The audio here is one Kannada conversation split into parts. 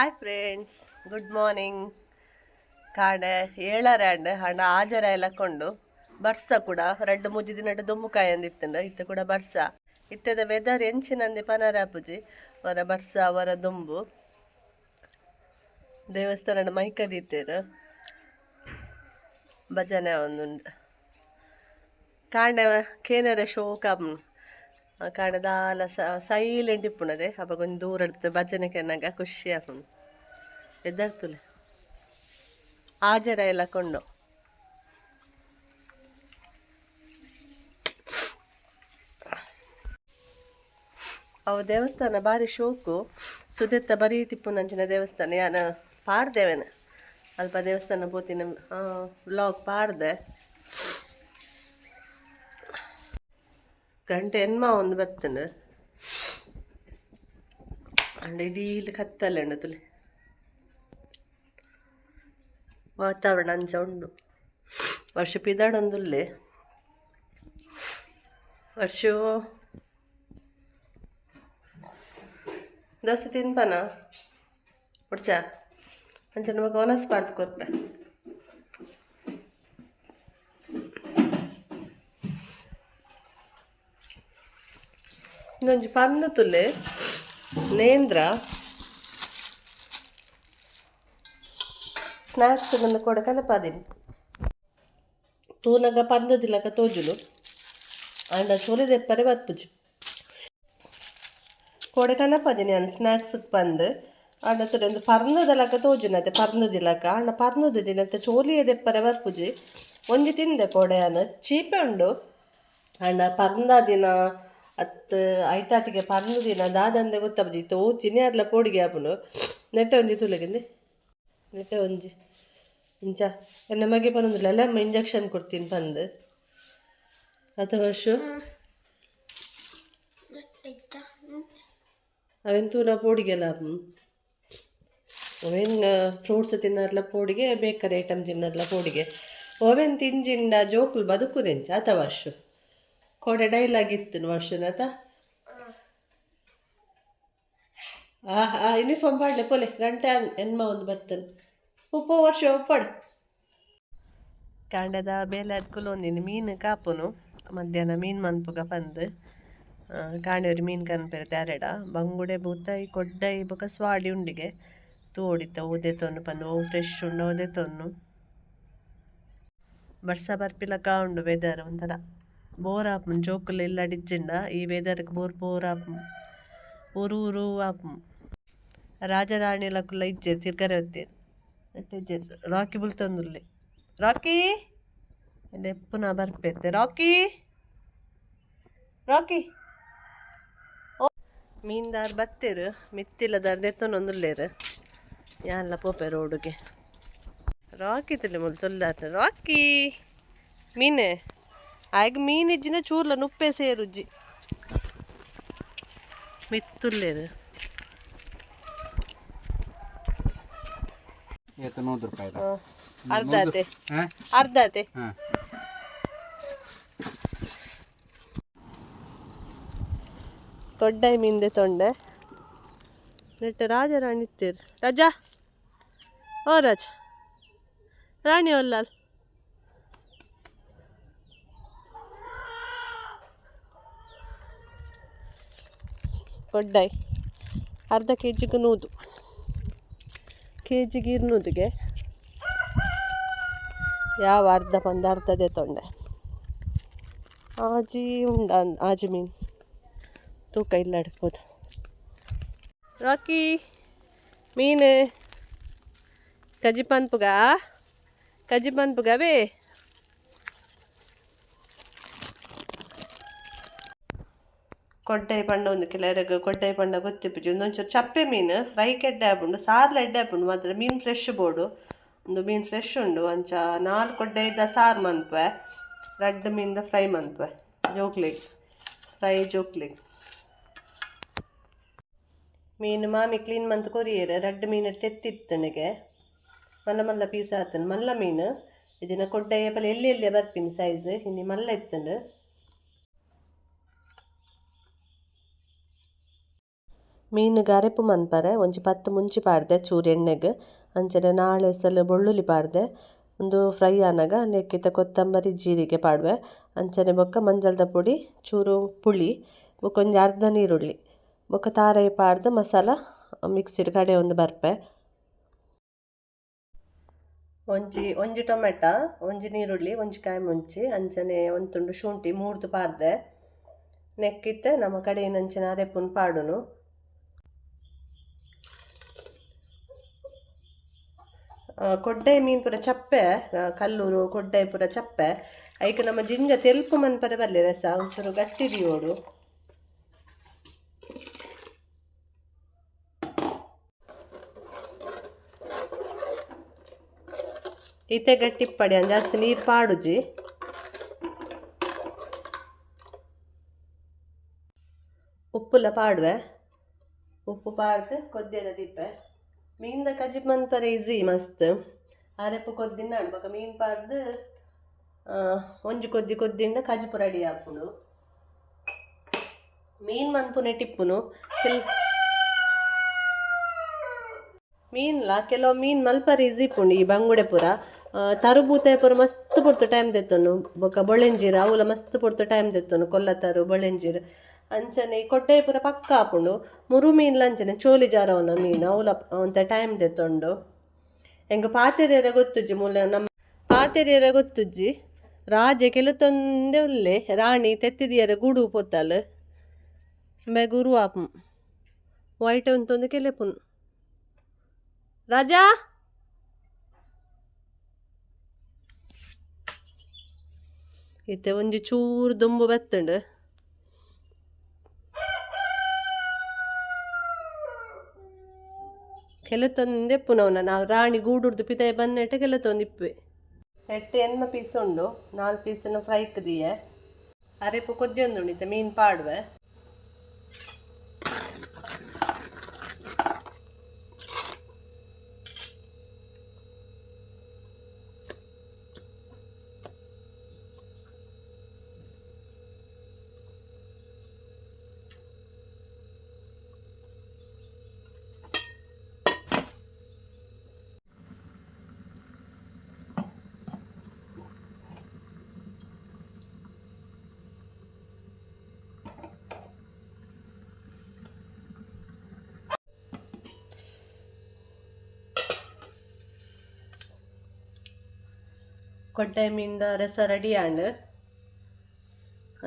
ಹಾಯ್ ಫ್ರೆಂಡ್ಸ್ ಗುಡ್ ಮಾರ್ನಿಂಗ್ ಕಾಡೆ ಅಂಡ್ ಹಣ ಆಜರ ಎಲ್ಲ ಕೊಂಡು ಬರ್ಸ ಕೂಡ. ರಡ್ಡು ಮುಜ್ಜಿ ದಿನಟ್ಟು ದುಮ್ಮುಕಾಯಿ ಅಂದಿತ್ತಂಡ ಇತ್ತ ಕೂಡ ಬರ್ಸ. ಇತ್ತದ ವೆದರ್ ಎಂಚಿನಂದಿ ಪನರಾಪುಜಿ ವರ ಬರ್ಸ, ವರ ದುಂಬು. ದೇವಸ್ಥಾನ ಮೈಕದಿತ್ತೇರು ಭಜನೆ ಒಂದು ಕಾಂಡೆ ಕೇನರೆ ಶೋಕಂ ದಾಲ ಸೈಲೆಂಟ್ ಕೊಂಚ ದೂರ ಇಡ್ತು ಭಜನೆ ಕೆನ್ನಾಗ ಖುಷಿ ಆಪುಂಡು ಎದ್ದಾಗ್ತಲೆ ಆಜರ ಎಲ್ಲ ಕೊಂಡು. ಅವು ದೇವಸ್ಥಾನ ಭಾರಿ ಶೋಕು. ಸುದೆತ್ತ ಬರೀ ತಿಪ್ಪುನಂಚಿನ ದೇವಸ್ಥಾನ. ಯಾನ ಪಾಡ್ದೇವೇನ ಅಲ್ಪ ದೇವಸ್ಥಾನ ಪೋತಿನ ಬ್ಲಾಗ್ ಪಾಡ್ದೆ. ಗಂಟೆ ಎನ್ಮ ಒಂದು ಬತ್ತನ. ಅಂಡ ಇಡೀ ಕತ್ತಲೆ ಉಂಡು ತುಲೆ. ವಾತಾವರಣ ಅಂಚ ಉಂಡು. ವರ್ಷ ಪಿದಾಡೊಂದುಲ್ಲೆ ವರ್ಷ ದೋಸೆ ತಿನ್ಪನ? ಉಡ್ಚ? ಅಂಚ ನಮಗೆ ಒನಸ್ ಪಾಡ್ದು ಕೊತ್ರೆ ಪಂದ್ ತುಲೆ, ನೇಂದ್ರ ಸ್ನಾಕ್ಸ್ ಬಂದು ಕೊಡ ಕನಪಾದಿನಿ ತೂನಗ ಪಂದದಿಲಕ ತೋಜುಲು, ಅಂಡ ಚೊಲಿದೆಪ್ಪರೆ ಬತ್ಪುಜು ಕೊಡೆ ಕನಪದಿನಿ ಸ್ನಾಕ್ಸ್ ಪಂದ್, ಅಂಡ ತುಲೆ ಒಂದು ಪರ್ನದಲಕ ತೋಜುನತೆ ಪರ್ನದಿಲಕ ಅಂಡ ಪರ್ನದ ದಿನತ್ತೆ ಚೋಲಿಯದೆಪ್ಪರೆ ಬರ್ಪುಜಿ ಒಂಜಿ ತಿಂದೆ ಕೊಡೆ ಅನ್ನ ಚೀಪೆ ಉಂಡು ಅಂಡ ಪರ್ನ ದಿನ ಅತ್ ಐತಾತಿಗೆ ಪರ್ನುದಿನ ದಾದಂದೆ ಗೊತ್ತಾಪುಜಿತ್ತು ಓ ಚಿನಿಯಾರ್ಲ ಪೋಡಿಗೆ ಆಪುನು ನೆಟ್ಟ ಒಂಜಿ ತುಲಗಿಂದೆ ನೆಟ್ಟ ಒಂಜಿ. ಇಂಚ. ಎನ್ನ ಮಗೆ ಪನ್ನೊಂದಿಲ್ಲ ಅಲ್ಲ ಅಮ್ಮ ಇಂಜೆಕ್ಷನ್ ಕೊಡ್ತೀನಿ ಬಂದು. ಅತ ವರ್ಷ ಅವೆನ್ ತೂರ ಪೋಡಿಗೆಲ್ಲ ಅವೇನ್ ಫ್ರೂಟ್ಸ್ ತಿನ್ನರ್ಲ ಪೋಡಿಗೆ ಬೇಕರಿ ಐಟಮ್ ತಿನ್ನರ್ಲ ಪೋಡಿಗೆ. ಓವೆನ್ ತಿಂಜಿಂಡ? ಜೋಕುಲು ಬದುಕುರೆಂಚ ಅತ ವರ್ಷ ಕೊಡೆ ಡೈಲಾಗ್ ಇತ್ತು ವರ್ಷನತ ಆ ಆ ಯೂನಿಫಾರ್ಮ್ ಪಾಡ್ಲೆ, ಪೊಲೆ, ಗಂಟೆ ಎನ್ಮ ಒಂದು ಬತ್ತನ್. ಉಪ್ಪ ವರ್ಷ ಉಪ್ಪಡು ಕಾಂಡದ ಬೇಲೆ ಅದ್ಕುಲು ಒಂದಿನ ಮೀನು ಕಾಪುನು, ಮಧ್ಯಾಹ್ನ ಮೀನು ಮನ್ಪುಗ ಬಂದು ಕಾಂಡೆಯವ್ರು ಮೀನು ಕನ್ಪೆರೆ ತ್ಯಾರೆಡ ಬಂಗುಡೆ ಬೂತಾಯಿ, ಕೊಡ್ಡೈ, ಬೊಕ ಸ್ವಾಡಿ ಉಂಡಿಗೆ. ತೋಡಿತ ಓದೆ ತೊನ್ನು ಪಂದು ಓ ಫ್ರೆಶ್ ಉಂಡು ಓದೆ ತೊನ್ನು. ಬರ್ಸ ಬರ್ಪಿಲಕ ಉಂಡು ವೆದರ್ ಒಂಥರ. ಬೋರ್ ಆಪುಂಡು ಜೋಕುಲು ಇಲ್ಲ ಡಿಜ್ಜಿಂಡ ಈ ವೆದರ್ಗೆ ಬೋರ್ ಬೋರ್ ಆಪುನ್ ಊರು ಊರು ಆಪುನ್ ರಾಜರಾಣಿಲಕುಲ್ಲ ಇಜ್ಜೆರ್ ತಿರ್ಗರೆ ಹೊತ್ತೇರು ಇಜ್ಜೆರ್. ರಾಕಿ ಬುಲ್ತೊಂದುಲ್ಲೆ ರಾಕಿ! ಇಲ್ಲಿ ಪುನಃ ಬರ್ಪೆತ್ತೆ ರಾಕಿ! ರಾಕಿ! ಓ! ಮೀನ್ದಾರ್ ಮಿತ್ತಿಲ ಮಿತ್ತಿಲ್ಲದಾರ್ ದೆತ್ತೊಂದೊಂದುಲ್ಲೇರು ಯಾನ್ಲ ಪೋಪೆ ರೋಡುಗೆ. ರಾಕಿ ತಿಳಿ ಮುಲ್ ತೊಲ್ಲಾರ ರಾಕಿ! ಮೀನೆ! ಆಗ ಮೀನ್ ಇಜ್ಜಿನ ಚೂರ್ಲ ನುಪ್ಪೆ ಸೇರುಜ್ಜಿ. ಮಿತ್ತುಲ್ಲೇರು ತೊಡ್ಡ ಮಿಂದೆ ರೂಪಾಯಿ ಅರ್ಧತೆ ಅರ್ಧತೆ ತೊಡ್ಡೈ ಮೀನ್ದೆ ತೊಂಡೆ. ನೆಟ್ಟ ರಾಜ ರಾಣಿ ರಾಜ. ಓ ರಾಜ. ರಾಣಿ ಒಲ್ಲಲ್. ಕೊಡ್ಡೈ ಅರ್ಧ ಕೆ ಜಿಗೆ ನೂದು. ಕೆ ಜಿಗೆ ಇರ್ನೂದಿಗೆ. ಯಾವ ಅರ್ಧ ಬಂದು ಅರ್ಧದೇ ತೊಂಡೆ. ಆಜಿ ಉಂಡ, ಆಜಿ ಮೀನು. ತೂಕ ಇಲ್ಲ ಇಡ್ಬೋದು. ರಾಕಿ, ಮೀನು. ಕಜಿ ಪನ್ಪುಗ ಕಜಿ ಪನ್ಪುಗವೇ ಕೊಡ್ಡೈ ಪಂಡ ಒಂದು ಕೆಲವರಿಗೆ ಕೊಡ್ಡೈ ಪಂಡ ಗೊತ್ತಿಪ್ಪುಜಿ ಒಂದೊಂಚೂರು ಚಪ್ಪೆ ಮೀನು ಫ್ರೈ ಕೆಡ್ಡೆ ಆಪುಂಡು ಸಾರ್ಲ ಎಡ್ಡೆ ಆಪುಂಡು ಮಾತ್ರ ಮೀನು ಫ್ರೆಶ್ ಬೋಡು ಒಂದು ಮೀನು ಫ್ರೆಶ್ ಉಂಡು ಅಂಚ ನಾಲ್ಕು ಗೊಡ್ಡೆದ ಸಾರ್ ಮನ್ಪೆ ರಡ್ಡ್ ಮೀನ್ದ ಫ್ರೈ ಮನ್ಪೆ ಜೋಕ್ಲಿಗ್ ಫ್ರೈ ಜೋಕ್ಲಿಗ್ ಮೀನು ಮಾಮಿ ಕ್ಲೀನ್ ಮಂತ್ ಕೊರಿಯರ್ ರಡ್ಡ್ ಮೀನು ತೆತ್ತಿತ್ತನಿಗೆ ಮಲ್ಲ ಮಲ್ಲ ಪೀಸ್ ಆತನು ಮಲ್ಲ ಮೀನು ಇದನ್ನ ಕೊಡ್ಡೆ ಪಲ್ಲ ಎಲ್ಲಿ ಎಲ್ಲಿ ಬರ್ಪಿನಿ ಸೈಜ್ ಇನ್ನು ಮಲ್ಲ ಇತ್ತಂಡು ಮೀನುಗೆ ಗರೆಪು ಮನ್ಪರೆ, ಒಂಜಿ ಪತ್ತ್ ಮುಂಚಿ ಪಾಡ್ದೆ ಚೂರು ಎಣ್ಣೆಗ್ ಅಂಚನೆ ನಾಳೆ ಸಲ ಬೆಳ್ಳುಳ್ಳಿ ಪಾಡ್ದೆ, ಒಂದು ಫ್ರೈ ಆನಗ ನೆಕ್ಕಿತ ಕೊತ್ತಂಬರಿ ಜೀರಿಗೆ ಪಾಡ್ವೆ, ಅಂಚನೆ ಬೊಕ್ಕ ಮಂಜಲ್ದ ಪುಡಿ, ಚೂರು ಪುಳಿ ಬೊಕ ಅರ್ಧ ನೀರುಳ್ಳಿ ಬೊಕ ತಾರೈ ಪಾಡ್ದ್ ಮಸಾಲ ಮಿಕ್ಸಿಡ್ ಕಡೆ ಒಂದು ಬರ್ಪೆ. ಒಂಜಿ ಒಂಜಿ ಟೊಮೆಟ, ಒಂಜಿ ನೀರುಳ್ಳಿ, ಒಂಜಿ ಕಾಯಿ ಮುಂಚಿ, ಅಂಚನೆ ಒಂದು ತುಂಡು ಶುಂಠಿ ಮೂರ್ದು ಪಾಡ್ದೆ, ನೆಕ್ಕಿತ್ತೆ ನಮ್ಮ ಕಡೆ ಅಂಚನೆ ಅರೆಪುನ್ ಪಾಡುನು. ಕೊಡ್ಡೆ ಮೀನ್ಪುರ ಪೂರ ಚಪ್ಪೆ ಕಲ್ಲೂರು ಕೊಡ್ಡೆ ಪೂರ ಚಪ್ಪೆ. ಐಕ ನಮ್ಮ ಜಿಂಜ ತೆಲ್ಪು ಮನ್ಪರ ಬಲ್ಲೆ ರಸ ಒಂಚೂರು ಗಟ್ಟಿ ದಿಯೋಡು ಈತೆ ಗಟ್ಟಿ ಅಂದ್ ಜಾಸ್ತಿ ನೀರು ಪಾಡುಜಿ. ಉಪ್ಪುಲ ಪಾಡುವೆ. ಉಪ್ಪು ಪಾಡ್ದು ಕೊದ್ದೆನ ದಿಪ್ಪೆ ಮೀನ್ದ ಕಜಿಪ್ ಮನ್ಪರೆ ಈಸಿ ಮಸ್ತ್. ಅರೆಪು ಕೊದ್ದಿನ ಬೊಕ ಮೀನ್ ಪಾಡ್ದು ಒಂಜಿ ಕೊದ್ದಿ ಕೊದ್ದಿಂಡ ಕಜಿಪು ರೆಡಿ ಆಪುಂಡು ಮೀನ್ ಮನ್ಪುನೆ ಟಿಪ್ಪುನು. ಕೆಲ್ ಮೀನ್ಲ, ಕೆಲವು ಮೀನ್ ಮಲ್ಪರ್ ಈಸಿ ಪುಂಡು ಈ ಬಂಗುಡೆ ಪುರ. ತರುಬೂತೆ ಪುರ ಮಸ್ತ್ ಪೊಡ್ತು ಟೈಮ್ ದೆತ್ತೊನು. ಬೊಕ ಬೊಳೆಂಜೀರ್, ಅವುಲ ಮಸ್ತ್ ಪೊಡ್ತು ಟೈಮ್ ದೆತ್ತೊಂಡು ಕೊಲ್ಲ ತರು, ಬೊಳೆಂಜೀರ್. ಅಂಚನೆ ಈ ಕೊಡ್ಡೆ ಪುರ ಪಕ್ಕ ಆಪುಂಡು ಮುರು ಮೀನ್ಲ ಅಂಚನೆ ಚೋಲಿ ಜಾರವನ ಮೀನು ಅವಲ ಒಂತ ಟೈಮ್ ದೆತ್ತೊಂಡು ಎಂಗ ಪಾತೆರಿಯರ ಗೊತ್ತುಜ್ಜಿ ಮೂಲ ನಮ್ಮ ಪಾತೆರೆ ಗೊತ್ತುಜ್ಜಿ, ರಾಜೆ ಕೆಲತೊಂದೆ ಉಲ್ಲೆ ರಾಣಿ ತೆತ್ತಿದಿಯರ ಗುಡು ಪೊತ್ತಲ್. ಬೆ ಗುರು ಆಪು, ವೈಟ್ ಉಂತೊಂದು ಕೆಲೆಪುನ್. ರಾಜಾ! ಇತ್ತೆ ಒಂಜಿ ಚೂರು ದುಂಬು ಬತ್ತುಂಡು. ಕೆಲತೊಂದೆ ಪುನವನ ನಾವು ರಾಣಿ ಗೂಡುರ್ದು ಪಿತಾಯಿ ಬನ್ನೆಟ್ಟ ಕೆಲತೊಂದು ಇಪ್ಪೆ ಎಟ್ಟು ಎನ್ಮ ಪೀಸ್ ಉಂಡು. ನಾಲ್ಕು ಪೀಸನ್ನು ದಿಯೆ ಅರೆಪು ಕೊದ್ದೊಂದು ಉಂಡಿತ್ತೆ ಮೀನು ಪಾಡುವೆ. ಕೊಡ್ಡೆ ಮೀನ್ದ ರಸ ರೆಡಿ ಆಂಡ್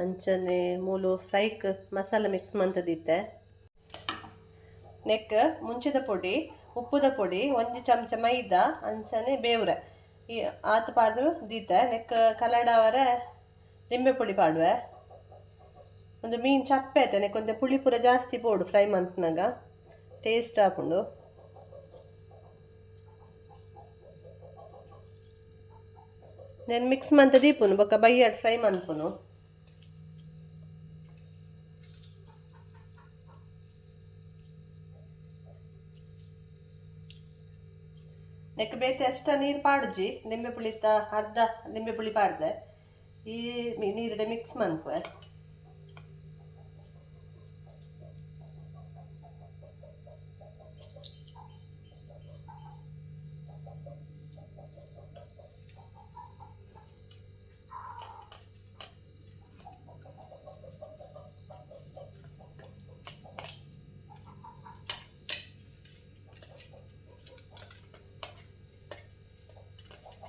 ಅಂಚನೆ, ಮೂಲು ಫ್ರೈಕ್ ಮಸಾಲ ಮಿಕ್ಸ್ ಮಂತದಿತ್ತೆ. ನೆಕ್ ಮುಂಚಿದ ಪೊಡಿ, ಉಪ್ಪುದ ಪೊಡಿ, ಒಂಜಿ ಚಮಚ ಮೈದಾ, ಅಂಚನೆ ಬೇವ್ರೆ. ಈ ಆತು ಪಾಡ್ರು ದೀತೆ ನೆಕ್ ಕಲಡವರೆ ಲಿಂಬೆ ಪುಡಿ ಪಾಡುವೆ. ಒಂದು ಮೀನು ಚಪ್ಪೆ ಐತೆ ನೆಕ್ ಒಂದು ಪುಳಿ ಪೂರ ಜಾಸ್ತಿ ಪೋಡು ಫ್ರೈ ಮಂತ್ನಾಗ ಟೇಸ್ಟ್ ಹಾಕೊಂಡು. నేను మిక్స్ మంత దీపును ఒక బయ్యాడు ఫ్రై మంతును ನೆಕ್ ಬೇತೆ ಅಷ್ಟ ನೀರು ಪಾಡುಜಿ ಲಿಂಬೆ ಪುಳಿ ತ ಅರ್ಧ ಲಿಂಬೆ ಪುಳಿ ಪಾಡ್ದೆ ಈ ಮಿ- ನೀರುಡೆ ಮಿಕ್ಸ್ ಮನ್ಪುವೆ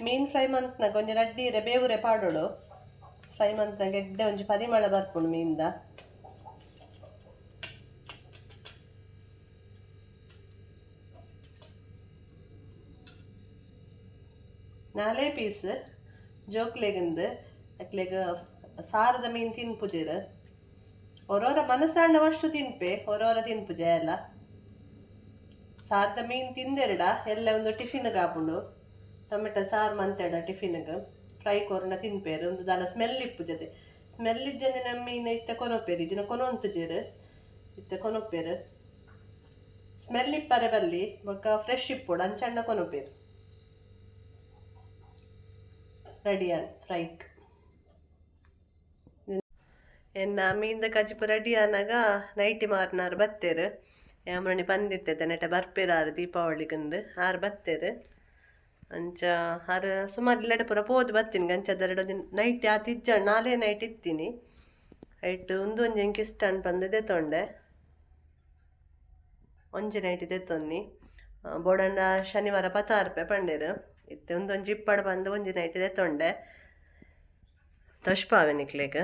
ಮೀನ್ ಫ್ರೈ ಮಂತ್ನಾಗ ಒಂಜಿ ರಡ್ಡಿರೆ ಬೇವುರೆ ಪಾಡೋಳು. ಫ್ರೈ ಮಂತ್ನ ಎಡ್ಡೆ ಒಂಜಿ ಪರಿಮಳ ಬರ್ಪುಂಡು ಮೀನ್ದ. ನಾಲೇ ಪೀಸ್ ಜೋಕ್ಲೆಗಿಂದು, ಅಕ್ಲೆಗ್ ಸಾರದ ಮೀನು ತಿನ್ಪುಜೆರ್. ಒರೋರ ಮನಸ್ಸಾಂಡವಷ್ಟು ತಿನ್ಪೆ, ಒರೋರ ತಿನ್ಪುಜೆ ಎಲ್ಲ ಸಾರದ ಮೀನು ತಿಂದೆರಡ, ಎಲ್ಲ ಒಂದು ಟಿಫಿನ್ಗೆ ಹಾಪುಂಡು ಟೊಮೆಟೊ, ಸಾರು ಮಂತೆಡ ಟಿಫಿನ್ಗೆ ಫ್ರೈ ಕೊರ್ನ ತಿನ್ಪೇರು, ಒಂದು ದಾಲ ಸ್ಮೆಲ್ ಇಪ್ಪುಜದೆ ಸ್ಮೆಲ್ ಇದ್ದೇನೆ ನಮ್ಮ ಇನ್ನ ಇತ್ತ ಕೊನೊಪ್ಪೇರು ಇಜ್ಜಿನ ಕೊನೊಂತುಜೇರು ಇತ್ತ ಕೊನೊಪ್ಪೇರು. ಸ್ಮೆಲ್ ಇಪ್ಪರೆ ಬಲ್ಲಿ, ಬೊಕ್ಕ ಫ್ರೆಶ್ ಇಪ್ಪುಡು ಅಂಚಣ್ಣ ಕೊನೊಪ್ಪೇರು. ರೆಡಿ ಆನ್ ಫ್ರೈಕ್ ಎನ್ನ ಮೀನ್ದ ಕಜಿಪು ರೆಡಿ ಆನಾಗ ನೈಟಿ ಮಾರ್ನಾರು ಬತ್ತೇರು. ಯಾಮ್ರಣಿ ಬಂದಿತ್ತೆ ನೆಟ ಬರ್ಪೇರಾರು ದೀಪಾವಳಿಗಂದು, ಆರು ಬತ್ತೇರು. ಅಂಚ ಆರು ಸುಮಾರು ಇಲ್ಲಡೆ ಪೂರ ಪೋದು ಬರ್ತೀನಿ ಅಂಚದೆರಡು ದಿನ ನೈಟ್ ಆತ ಇಜ್ಜ, ನಾಳೆ ನೈಟ್ ಇತ್ತೀನಿ. ಐಟ್ ಒಂದು ಒಂಜಿ ಎಂಕ್ ಇಷ್ಟ ಅನ್ಪಂದು ದೆತ್ತೊಂಡೆ ಒಂಜಿ ನೈಟ್ ದೆತ್ತೊನ್ನಿ ಬೋಡಂಡ ಶನಿವಾರ ಪತಾರ್ಪೆ ಪಂಡೇರು. ಇತ್ತೆ ಒಂದೊಂಜಿ ಇಪ್ಪಡ್ ಬಂದು ಒಂಜಿ ನೈಟ್ ದೆತ್ತೊಂಡೆ ತಶ್ಪಾವೆ ನಿಕ್ಲೆಗ್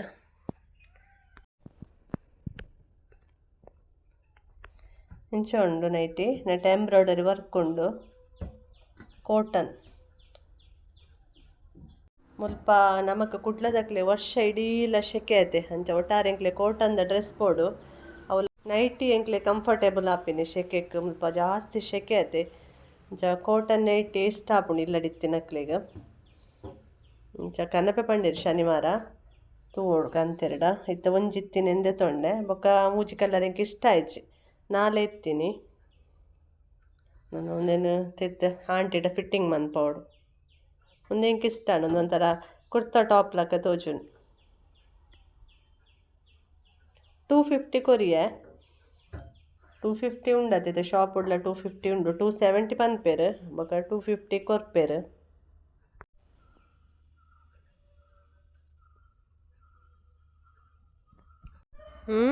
ಇಂಚ ಉಂಡು ನೈಟಿ ನೆಟ್ ಎಂಬ್ರಾಯ್ಡರಿ ವರ್ಕ್ ಉಂಡು. ಕಾಟನ್ ಮುಲ್ಪ ನಮಕ್ ಕುಡ್ಲದಕ್ಲೆ ವರ್ಷ ಇಡೀಲ ಶೆಕೆ ಐತೆ. ಅಂಚ ಒಟ್ಟಾರೆ ಎಂಕ್ಲೆ ಕಾಟನ್ದ ಡ್ರೆಸ್ ಬೋಡು. ಅವು ನೈಟಿ ಎಂಕ್ಲೆ ಕಂಫರ್ಟೇಬಲ್ ಆಪಿನಿ ಶೆಕೆಕ್. ಮುಲ್ಪ ಜಾಸ್ತಿ ಶೆಕೆ ಐತೆ. ಅಂಚ ಕೋಟನ್ ನೈಟಿ ಇಷ್ಟ ಆಪುಂಡು ಇಲ್ಲಡಿತ್ತಿನಕ್ಲೆಗ್. ಇಂಚ ಕನಪೆ ಪಂಡಿರಿ ಶನಿವಾರ. ತೂಡು ಕಂತೆರಡ. ಇತ್ತ ಒಂಜಿತ್ತಿನ ಎಂದೆ ತೊಂಡೆ. ಬೊಕ್ಕ ಮೂಜಿ ಕಲರ್ ಎಂಕ್ ಇಷ್ಟ ಆಯ್ಚಿ. ನಾಳೆ ಎತ್ತೀನಿ ನಾನು ಒಂದೇನು ತಿರ್ತ ಆಂಟಿಡ ಫಿಟ್ಟಿಂಗ್ ಮನ್ಪವಡು ಒಂದೇ ಎಂಕ್ ಇಷ್ಟ ಒಂದೊಂಥರ ಕುರ್ತಾ ಟಾಪ್ ಲಕ ತೋಜುನ್. ಟೂ ಫಿಫ್ಟಿ ಕೊರಿಯೆ. ಟೂ ಫಿಫ್ಟಿ ಉಂಡತಿತ್ತೆ ಶಾಪ್ ಉಡ್ಲ ಟೂ ಫಿಫ್ಟಿ ಉಂಡು. ಟೂ ಸೆವೆಂಟಿ ಪನ್ಪೇರು, ಬೊಕ ಟೂ ಫಿಫ್ಟಿ ಕೊರ್ಪೇರು. ಹ್ಞೂ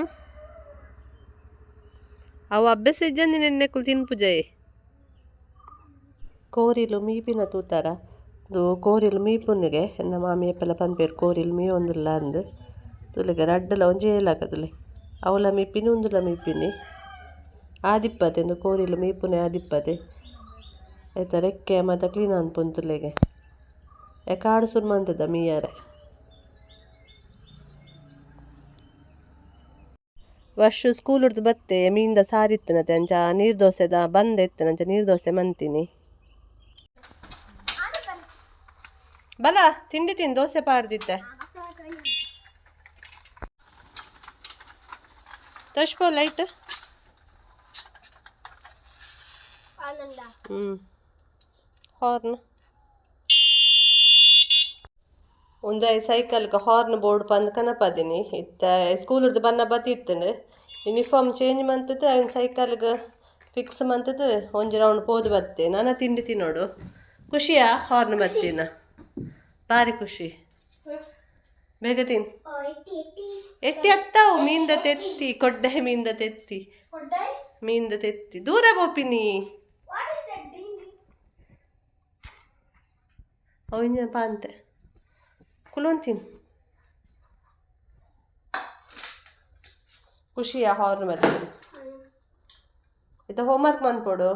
ಅವು ಅಭ್ಯಾಸ ಇಜ್ಜಂದಿ ನೆನ್ನೆಕ್ಕಲು ತಿನ್ಪುಜಯ್ ಕೋರಿಲು ಮೀಪಿನ ತೂತಾರ. ಇದು ಕೋರಿಲು ಮೀಪುನಿಗೆ ಎನ್ನ ಮಾಮಿ ಎಪ್ಪೆಲ್ಲ ಪನ್ಪೇರು ಕೋರಿಲು ಮೀ ಒಂದುಲ್ಲ ಅಂದು. ತುಲಿಗೆ ರಡ್ಡಲ ಒಂಜಿ ಏಲಾಕದಲೆ ಅವಲ ಮೀಪಿನಿ, ಉಂದುಲ ಮೀಪಿನಿ. ಆದಿಪ್ಪತೆ ಎಂದು ಕೋರಿಲು ಮೀಪುನೆ ಆದಿಪ್ಪತೆ. ಐತ ರೆಕ್ಕೆ ಮತ್ತು ಕ್ಲೀನ್ ಅನ್ಪುಂತುಲೆಗೆ ಯಾಕೆ ಕಾಡು ಸುರ್ಮಂತದ ಮೀಯಾರೆ. ವರ್ಷ ಸ್ಕೂಲ್ ಹಿಡ್ದು ಬತ್ತೆ, ಮೀನ್ದ ಸಾರಿತ್ತನತೆ ಅಂಚ ನೀರು ದೋಸೆದ ಬಂದ ಇತ್ತನಂಚ ನೀರು ದೋಸೆ ಮಂತೀನಿ. ಬಲ ತಿಂಡಿ ತಿನ್ ದೋಸೆ ಪಾಡ್ದಿತ್ತೆ ತರ್ಸ್ಕೋ ಲೈಟ್. ಹ್ಮ್. ಹಾರ್ನ್. ಒಂಜೈ ಸೈಕಲ್ ಹಾರ್ನ್ ಬೋರ್ಡ್ ಪಂದ್ ಕನಪದಿನಿ ಇತ್ತ ಸ್ಕೂಲ್ ಹಿಡ್ದು ಬನ್ನ ಬತ್ತಿ ಇತ್ತಂಡು ಯೂನಿಫಾರ್ಮ್ ಚೇಂಜ್ ಮಂತದ್ದು ಅವನ ಸೈಕಲ್ಗೆ ಫಿಕ್ಸ್ ಮಂತದ್ದು ಒಂಜಿ ರೌಂಡ್ ಪೋದು ಬತ್ತೆ. ನಾನು ತಿಂಡಿ ತಿನ್ನೋಡು. ಖುಷಿಯಾ ಹಾರ್ನ್ ಬರ್ತೀನ ಭಾರಿ ಖುಷಿ. ಬೇಗ ತಿನ್. ಎತ್ತಿ ಅತ್ತಾವು ಮೀನ್ದ ತೆತ್ತಿ ಕೊಡ್ಡೆ ಮೀನ್ದ ತೆತ್ತಿ. ಮೀನ್ದ ತೆತ್ತಿ. ದೂರ ಬೋಪಿನಿ ಅವಿನ ಪಾಂತೆ ಕುಲೋನ್ ತಿನ್. ಖುಷಿಯಾ ಹಾರ್ನ್ ಬರ್ತೀನಿ ಇದು ಹೋಮ್ವರ್ಕ್ ಮಾಡ್ಕೊಡು.